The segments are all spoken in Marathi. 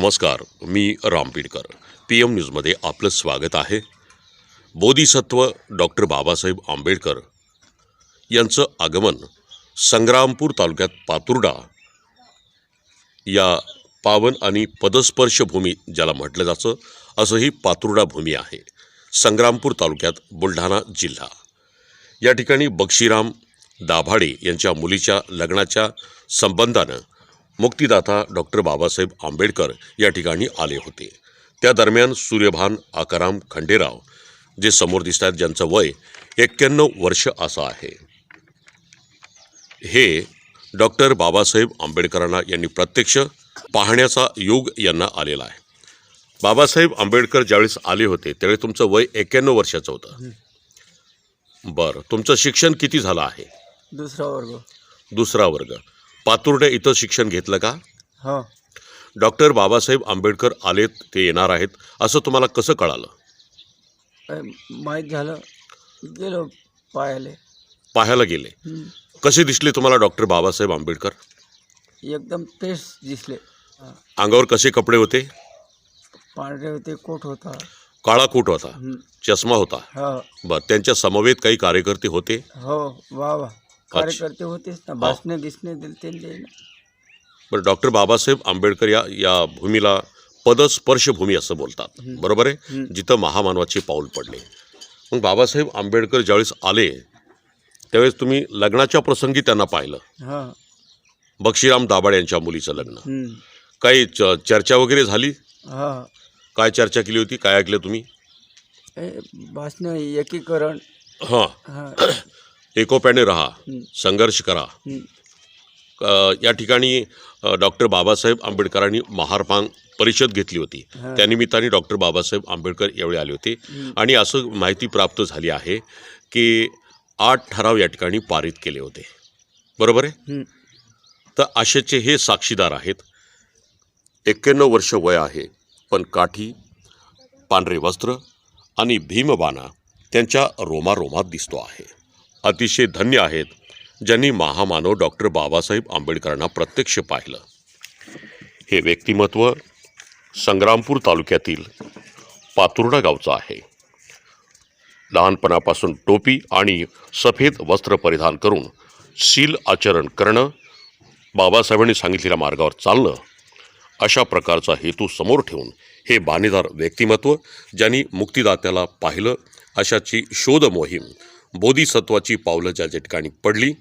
नमस्कार मी रामपीडकर पी एम न्यूजमध्ये आपलं स्वागत आहे. बोधिसत्व डॉक्टर बाबासाहेब आंबेडकर यांचं आगमन संग्रामपूर तालुक्यात पातुर्डा या पावन आणि पदस्पर्श भूमी ज्याला म्हटलं जातं असं ही पातुर्डा भूमी आहे. संग्रामपूर तालुक्यात बुलढाणा जिल्हा. या ठिकाणी बक्षीराम दाभाडे यांच्या मुलीच्या लग्नाच्या संबंधानं मुक्तिदाता डॉक्टर बाबासाहेब आंबेडकर या ठिकाणी आले होते. त्या दरम्यान सूर्यभान आकाराम खंडेराव जे समोर दिसत आहेत ज्यांचं वय एक्क्याण्णव वर्ष असं आहे. हे डॉक्टर बाबासाहेब आंबेडकरांना यांनी प्रत्यक्ष पाहण्याचा योग यांना आलेला आहे. बाबासाहेब आंबेडकर ज्यावेळेस आले होते त्यावेळेस तुमचं वय एक्क्याण्णव वर्षाचं होतं. बरं तुमचं शिक्षण किती झालं आहे? दुसरा वर्ग. दुसरा वर्ग. पातुर्डे इथं शिक्षण घेतलं का? हो. डॉक्टर बाबासाहेब आंबेडकर आलेत ते येणार आहेत. असं तुम्हाला कसं कळालं? काय माहीत झालं गेलो पायाले पाहायला गेले. हं. कसे दिसले तुम्हाला डॉक्टर बाबासाहेब आंबेडकर? एकदम फ्रेश दिसले. हा. अंगावर कसे कपडे होते? पांढरे होते कोट होता. काळा कोट होता. हं. चष्मा होता. हो. बर त्यांच्या समवेत काही कार्यकर्ते होते? हो वा वा. कार्यकर्ते होतेच ना भाषणे दिले ना. बरं डॉक्टर बाबासाहेब आंबेडकर या या भूमीला पदस्पर्श भूमी असं बोलतात. बरोबर आहे. जिथं महामानवाचे पाऊल पडले. मग बाबासाहेब आंबेडकर ज्यावेळेस आले त्यावेळेस तुम्ही लग्नाच्या प्रसंगी त्यांना पाहिलं. हा. बक्षीराम दाभाड यांच्या मुलीचं लग्न. काही चर्चा वगैरे झाली? काय चर्चा केली होती? काय ऐकलं तुम्ही? भाषण एकीकरण. हा. एकोप्याने राहा. संघर्ष करा या ठिकाणी डॉक्टर बाबासाहेब आंबेडकरांनी महारपांग परिषद घेतली होती. त्यानिमित्ताने डॉक्टर बाबासाहेब आंबेडकर यावेळी आले होते. आणि असं माहिती प्राप्त झाली आहे की आठ ठराव या ठिकाणी पारित केले होते बरोबर आहे. तर अशाचे हे साक्षीदार आहेत एक्क्याण्णव वर्ष वय आहे पण काठी पांढरे वस्त्र आणि भीमबाणा त्यांच्या रोमारोमात दिसतो आहे अतिशय धन्य आहेत ज्यांनी महामानव डॉक्टर बाबासाहेब आंबेडकरांना प्रत्यक्ष पाहिलं. हे व्यक्तिमत्व संग्रामपूर तालुक्यातील पातुर्डा गावचं आहे. लहानपणापासून टोपी आणि सफेद वस्त्र परिधान करून शील आचरण करणं बाबासाहेबांनी सांगितलेल्या मार्गावर चालणं अशा प्रकारचा हेतू समोर ठेवून हे बाणेदार व्यक्तिमत्व ज्यांनी मुक्तिदात्याला पाहिलं अशाची शोध मोहीम बोधिसत्वाची पावलं ज्या ज्या ठिकाणी पडली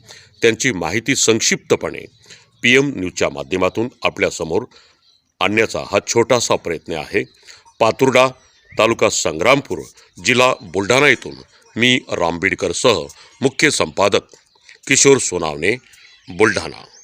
त्यांची माहिती संक्षिप्तपणे पी एम न्यूजच्या माध्यमातून आपल्यासमोर आणण्याचा हा छोटासा प्रयत्न आहे. पातुर्डा तालुका संग्रामपूर जिल्हा बुलढाणा येथून मी रामबीडकरसह मुख्य संपादक किशोर सोनावणे बुलढाणा.